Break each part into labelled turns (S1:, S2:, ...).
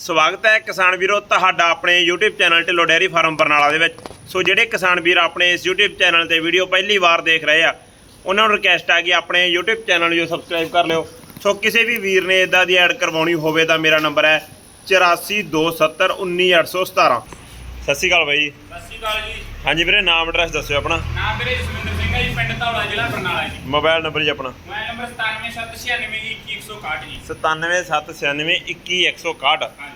S1: ਸਵਾਗਤ ਹੈ ਕਿਸਾਨ ਵੀਰੋ ਤੁਹਾਡਾ ਆਪਣੇ YouTube channel Dhillon dairy farm Barnala ਦੇ ਵਿੱਚ। ਸੋ ਜਿਹੜੇ ਕਿਸਾਨ ਵੀਰ ਆਪਣੇ ਇਸ YouTube ਚੈਨਲ ਤੇ ਵੀਡੀਓ ਪਹਿਲੀ ਵਾਰ ਦੇਖ ਰਹੇ ਆ ਉਹਨਾਂ ਨੂੰ ਰਿਕਵੈਸਟ ਆ ਕਿ ਆਪਣੇ YouTube ਚੈਨਲ ਨੂੰ ਸਬਸਕ੍ਰਾਈਬ ਕਰ ਲਿਓ। ਸੋ ਕਿਸੇ ਵੀ ਵੀਰ ਨੇ ਇਦਾਂ ਦੀ ਐਡ ਕਰਵਾਉਣੀ ਹੋਵੇ ਤਾਂ ਮੇਰਾ ਨੰਬਰ ਹੈ 8427191817 ਸਤਿ ਸ਼੍ਰੀ ਅਕਾਲ ਬਾਈ ਜੀ।
S2: ਸਤਿ ਸ਼੍ਰੀ ਅਕਾਲ ਜੀ।
S1: ਹਾਂਜੀ ਵੀਰੇ ਨਾਮ ਐਡਰੈਸ ਦੱਸਿਓ ਆਪਣਾ।
S2: ਨਾਮ ਮੇਰੇ ਜਸਵਿੰਦਰ ਸਿੰਘ ਹੈ ਜੀ ਪਿੰਡ ਧੌਲਾ ਜ਼ਿਲ੍ਹਾ ਬਰਨਾਲਾ ਜੀ।
S1: ਮੋਬਾਈਲ ਨੰਬਰ ਜੀ ਆਪਣਾ।
S2: ਮੋਬਾਈਲ ਨੰਬਰ 9776912161 ਜੀ
S1: 9779612161
S2: ਹਾਂਜੀ।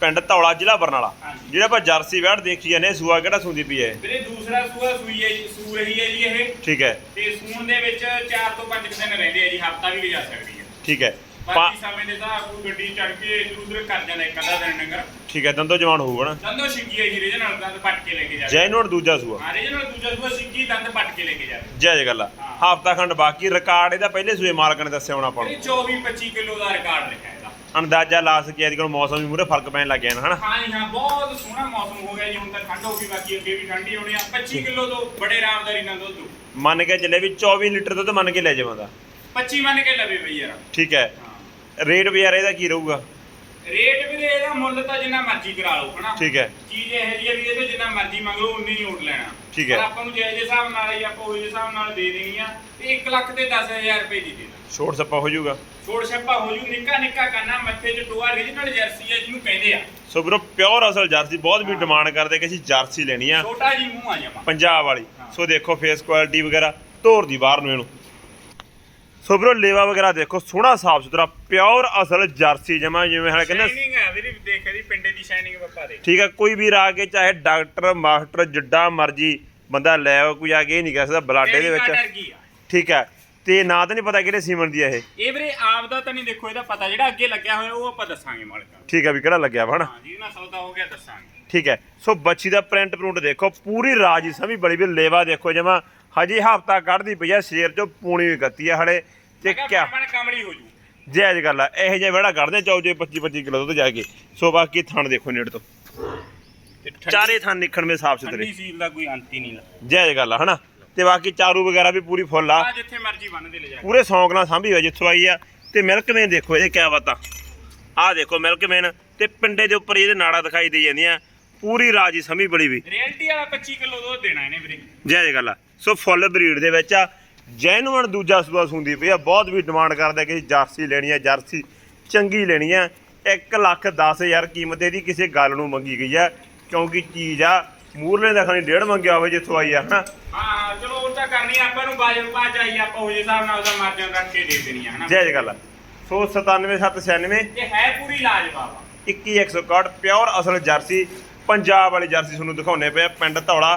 S1: ਪਿੰਡ ਧੌਲਾ ਜ਼ਿਲ੍ਹਾ ਬਰਨਾਲਾ
S2: ਹਾਂਜੀ।
S1: ਜਿਹੜਾ ਆਪਾਂ ਜਰਸੀ ਵੈੜ ਦੇਖੀ ਜਾਂਦੇ ਸੂਆ ਕਿਹੜਾ ਸੁੰਦੀ ਪਈ ਹੈ?
S2: ਵੀਰੇ ਦੂਸਰਾ ਸੂਆ ਸੂਈ ਹੈ ਜੀ ਸੂ ਰਹੀ ਹੈ ਜੀ ਇਹ।
S1: ਠੀਕ ਹੈ।
S2: ਤੇ ਸੂਣ ਦੇ ਵਿੱਚ 4 ਤੋਂ 5 ਦਿਨ ਰਹਿੰਦੇ ਆ ਜੀ ਹਫਤਾ ਵੀ ਲਿਜਾ ਸਕਦੀ ਹੈ।
S1: ਠੀਕ ਹੈ। ਪਾ-
S2: ਬਾਕੀ ਸਮੇਂ ਦੇ ਹਿਸਾਬ ਕੋਈ ਗੱਡੀ ਚੜ ਕੇ ਇਧਰ ਉਧਰ ਕਰ ਜਾਂਦਾ ਇੱਕ ਅੱਧਾ ਦਿਨ ਨੰਗਰ
S1: ਠੀਕ ਹੈ ਦੰਦੋ ਜਵਾਨ ਹੋਊਗਾ ਨਾ?
S2: ਦੰਦੋ ਸਿੱਗੀ ਹੈ ਜੀ ਰੀਜਨ ਨਾਲ ਦੰਦ ਪੱਟ ਕੇ ਲੈ ਕੇ ਜਾਵੇ।
S1: ਜੈਨੂਨ ਦੂਜਾ ਸੂਆ।
S2: ਹਾਂ ਰੀਜਨ ਨਾਲ ਦੂਜਾ ਸੂਆ ਸਿੱਗੀ ਦੰਦ ਪੱਟ ਕੇ ਲੈ ਕੇ ਜਾਵੇ।
S1: ਜੈ ਜੈ ਗੱਲ।
S2: ਹਾਂ।
S1: ਹਫਤਾ ਖੰਡ ਬਾਕੀ ਰਿਕਾਰਡ ਇਹਦਾ ਪਹਿਲੇ ਸੂਏ ਮਾਲਕ ਨੇ ਦੱਸਿਆ ਹੋਣਾ ਆਪਾਂ ਨੂੰ।
S2: ਵੀਰੇ 24 25 ਕਿਲੋ ਦਾ ਰਿਕਾਰਡ ਲਿਖਿਆ
S1: ਅੰਦਾਜ਼ਾ ਲਾ ਸਕਿਆ ਅੱਜ ਕੱਲ ਮੌਸਮ ਵੀ ਮੂਰੇ ਫ਼ਰਕ ਪੈਣ ਲੱਗ ਗਿਆ ਨਾ ਹਨਾ?
S2: ਹਾਂ ਜੀ ਹਾਂ ਬਹੁਤ ਸੋਹਣਾ ਮੌਸਮ ਹੋ ਗਿਆ ਜੀ ਹੁਣ ਤਾਂ ਠੰਡ ਹੋ ਗਈ ਬਾਕੀ ਅੱਗੇ ਵੀ ਠੰਡੀ ਹੋਣੀ ਆ। 25 ਕਿਲੋ ਤੋਂ ਬੜੇ ਆਰਾਮਦਾਰੀ ਨਾਲ ਦੁੱਧ
S1: ਮੰਨ ਕੇ ਚੱਲੇ ਵੀ 24 ਲੀਟਰ ਦੁੱਧ ਮੰਨ ਕੇ ਲੈ ਜਾਵਾਂਦਾ
S2: 25 ਮੰਨ ਕੇ ਲਵੇ ਬਈ ਯਾਰ।
S1: ਠੀਕ ਹੈ।
S2: ਹਾਂ।
S1: ਰੇਟ ਵੀ ਯਾਰ ਇਹਦਾ ਕੀ ਰਹੂਗਾ?
S2: ਰੇਟ ਵੀ ਇਹਦਾ ਮੁੱਲ ਤਾਂ ਜਿੰਨਾ ਮਰਜ਼ੀ ਕਰਾ ਲਓ ਹਨਾ?
S1: ਠੀਕ ਹੈ।
S2: ਚੀਜ਼ ਇਹ ਜਿਹੀ ਆ ਵੀ ਇਹਦੇ ਜਿੰਨਾ ਮਰਜ਼ੀ ਮੰਗ ਲਓ ਉਨੀ ਹੀ ਓਟ ਲੈਣਾ।
S1: ਠੀਕ ਹੈ।
S2: ਪਰ ਆਪਾਂ ਨੂੰ ਜਿਹੇ ਜਿਹੇ ਹਿਸਾਬ ਨਾਲ ਹੀ ਆਪਾਂ ਹਿਸਾਬ ਨਾਲ ਦੇ ਦੇਣੀ ਆ ਤੇ 1 ਲੱਖ ਤੇ 10000 ਰੁਪਏ ਦੀ ਦੇਣਾ
S1: ਛੋਟ ਸੱਪਾ ਹੋ ਜਾਊਗਾ।
S2: ਛੋੜ ਛੱਪਾ ਹੋ ਜੂ ਨਿੱਕਾ ਨਿੱਕਾ ਕੰਨਾ ਮੱਥੇ 'ਚ ਟੋਆ ਰੀਜਨਲ ਜਰਸੀ ਹੈ ਜਿਹਨੂੰ ਕਹਿੰਦੇ ਆ।
S1: ਸੋ ਵੀਰੋ ਪਿਓਰ ਅਸਲ ਜਰਸੀ ਬਹੁਤ ਵੀ ਡਿਮਾਂਡ ਕਰਦੇ ਕਿ ਅਸੀਂ ਜਰਸੀ ਲੈਣੀ ਆ।
S2: ਛੋਟਾ ਜੀ ਮੂੰਹ ਆ ਜਾਵਾ।
S1: ਪੰਜਾਬ ਵਾਲੀ। ਸੋ ਦੇਖੋ ਫੇਸ ਕੁਆਲਿਟੀ ਵਗੈਰਾ ਧੋਰ ਦੀ ਬਾਹਰ ਨੂੰ ਇਹਨੂੰ। ਸੋ ਵੀਰੋ ਲੇਵਾ ਵਗੈਰਾ ਦੇਖੋ ਸੋਹਣਾ ਸਾਫ਼ ਸੁਥਰਾ ਪਿਓਰ ਅਸਲ ਜਰਸੀ ਜਮਾ ਜਿਵੇਂ ਹਾਲੇ ਕਹਿੰਦੇ
S2: ਸ਼ਾਈਨਿੰਗ ਹੈ ਵੀਰੇ ਦੇਖ ਇਹਦੀ ਪਿੰਡੇ ਦੀ ਸ਼ਾਈਨਿੰਗ ਬੱਪਾ ਦੇ
S1: ਠੀਕ ਹੈ ਕੋਈ ਵੀਰ ਆ ਕੇ ਚਾਹੇ ਡਾਕਟਰ ਮਾਸਟਰ ਜਿੱਡਾ ਮਰਜ਼ੀ ਬੰਦਾ ਲੈ ਆਓ ਕੋਈ ਆ ਕੇ ਇਹ ਨਹੀਂ ਕਹਿ ਸਕਦਾ ਬਲਾਡੇ ਦੇ ਵਿੱਚ ਠੀਕ ਹੈ ਤੇ ਨਾਂ ਤਾਂ ਨਹੀਂ ਪਤਾ ਕਿਹੜੇ ਸੀਮਨ ਦੀ ਇਹ।
S2: ਇਹ ਵੀਰੇ ਆਪ ਦਾ ਤਾਂ ਨਹੀਂ ਦੇਖੋ ਇਹਦਾ ਪਤਾ ਜਿਹੜਾ ਅੱਗੇ ਲੱਗਿਆ ਹੋਇਆ ਉਹ ਆਪਾਂ ਦੱਸਾਂਗੇ ਮਾਲਕਾਂ ਨੂੰ।
S1: ਠੀਕ ਹੈ ਵੀ ਕਿਹੜਾ ਲੱਗਿਆ ਵਾ ਹਨਾ?
S2: ਹਾਂ ਜੀ ਨਾ ਸੌਦਾ ਹੋ ਗਿਆ ਦੱਸਾਂਗੇ।
S1: ਠੀਕ ਹੈ ਸੋ ਬੱਚੀ ਦਾ ਪ੍ਰਿੰਟ ਪ੍ਰਿੰਟ ਦੇਖੋ ਪੂਰੀ ਰਾਜੀ ਸਮੀ ਬੜੀ ਵੀ ਲੇਵਾ ਦੇਖੋ ਜਮਾ ਹਜੇ ਹਫਤਾ ਕੱਢਦੀ ਪਈ ਆ ਸ਼ੇਰ ਚੋਂ ਪੂਣੀ ਵੀ ਕੱਤੀ ਆ ਹਲੇ। ਤੇ ਕਿਆ?
S2: ਬਣ ਕਮਲੀ ਹੋ ਜੂ।
S1: ਜਾਇਜ਼ ਗੱਲ ਆ ਇਹੋ ਜਿਹਾ ਵਿਹੜਾ ਕੱਢਦੇ ਚਾਉ ਜੇ 25 25 ਕਿਲੋ ਦੁੱਧ ਜਾ ਕੇ। ਸੋ ਬਾਕੀ ਥਣ ਦੇਖੋ ਨੇੜ ਤੋਂ। ਚਾਰੇ ਥਣ ਨਿਕਣ ਵਿੱਚ ਸਾਫ਼ ਸੁਥਰੇ।
S2: ਠੰਡੀ ਸੀਲ ਦਾ ਕੋਈ ਅੰਤ ਹੀ ਨਹੀਂ
S1: ਜਾਇਜ਼ ਗੱਲ ਆ ਹਨਾ? ਤੇ ਬਾਕੀ ਚਾਰੂ ਵਗੈਰਾ ਵੀ ਪੂਰੀ ਫੁੱਲ ਆ।
S2: ਆ ਜਿੱਥੇ ਮਰਜ਼ੀ ਬੰਨ ਦੇ ਲੈ ਜਾ।
S1: ਪੂਰੇ ਸ਼ੌਂਕ ਨਾਲ ਸਾਂਭੀ ਹੋਈ ਜਿੱਥੋਂ ਆਈ ਆ। ਤੇ ਮਿਲਕ ਮੇਨ ਦੇਖੋ ਇਹ ਕਿਆ ਬਾਤਾਂ। ਆਹ ਦੇਖੋ ਮਿਲਕ ਮੇਨ। ਤੇ ਪਿੰਡੇ ਦੇ ਉੱਪਰ ਇਹਦੇ ਨਾੜਾ ਦਿਖਾਈ ਦੇ ਜਾਂਦੀਆਂ। ਪੂਰੀ ਰਾਜੀ ਸਮੀ ਬੜੀ ਵੀ।
S2: ਰਿਐਲਿਟੀ ਵਾਲਾ 25 ਕਿਲੋ ਦੁੱਧ ਦੇਣਾ ਇਹਨੇ ਵੀਰੇ।
S1: ਜੈ ਗੱਲ ਆ। ਸੋ ਫੁੱਲ ਬਰੀਡ ਦੇ ਵਿੱਚ ਆ। ਜੈਨੂਅਨ ਦੂਜਾ ਸੂਆ ਸੁੰਦੀ ਪਈ ਆ। ਬਹੁਤ ਵੀ ਡਿਮਾਂਡ ਕਰਦਾ ਕਿ ਜਰਸੀ ਲੈਣੀ ਆ ਜਰਸੀ ਚੰਗੀ ਲੈਣੀ ਆ। 1 ਲੱਖ 10000 ਕੀਮਤ ਇਹਦੀ ਕਿਸੇ ਗੱਲ ਨੂੰ ਮੰਗੀ ਗਈ ਆ ਕਿਉਂਕਿ ਚੀਜ਼ ਆ ਮੂਰਲੇ ਦਾ ਖਾਣੀ ਡੇਢ ਮੰਗਿਆ ਹੋਵੇ ਜਿੱਥੋਂ ਆਈ ਆ ਹਨਾ?
S2: ਹਾਂ ਚਲੋ ਉਹ ਤਾਂ ਕਰਨੀ ਆਪਾਂ ਨੂੰ ਬਾਜਨ ਪਾ ਚਾਹੀਏ ਆਪਾਂ ਉਹ ਹਿਸਾਬ ਨਾਲ ਉਹਦਾ ਮਾਰਜਨ ਰੱਖ ਕੇ ਦੇ ਦੇਣੀ ਆ ਹਨਾ?
S1: ਜੈ ਗੱਲ ਆ। ਸੋ 97796
S2: ਤੇ ਹੈ ਪੂਰੀ ਲਾਜਵਾਬ ਆ।
S1: 21161 ਪਿਓਰ ਅਸਲ ਜਰਸੀ ਪੰਜਾਬ ਵਾਲੀ ਜਰਸੀ ਤੁਹਾਨੂੰ ਦਿਖਾਉਣੇ ਪਿਆ ਪਿੰਡ ਧੌਲਾ।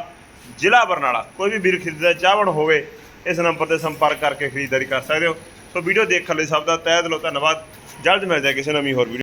S1: ਜ਼ਿਲ੍ਹਾ ਬਰਨਾਲਾ, ਕੋਈ ਵੀ ਵੀਰ ਖਰੀਦਦਾ ਚਾਹਵਣ ਹੋਵੇ, ਇਸ ਨੰਬਰ ਤੇ ਸੰਪਰਕ ਕਰਕੇ ਖਰੀਦਦਾਰੀ ਕਰ ਸਕਦੇ ਹੋ। ਸੋ ਵੀਡੀਓ ਦੇਖਣ ਲਈ ਸਭ ਦਾ ਤਹਿ ਦਿਲੋਂ ਧੰਨਵਾਦ। ਜਲਦ ਮਿਲਦੇ ਹਾਂ ਕਿਸੇ ਨਵੀਂ ਹੋਰ ਵੀਡੀਓ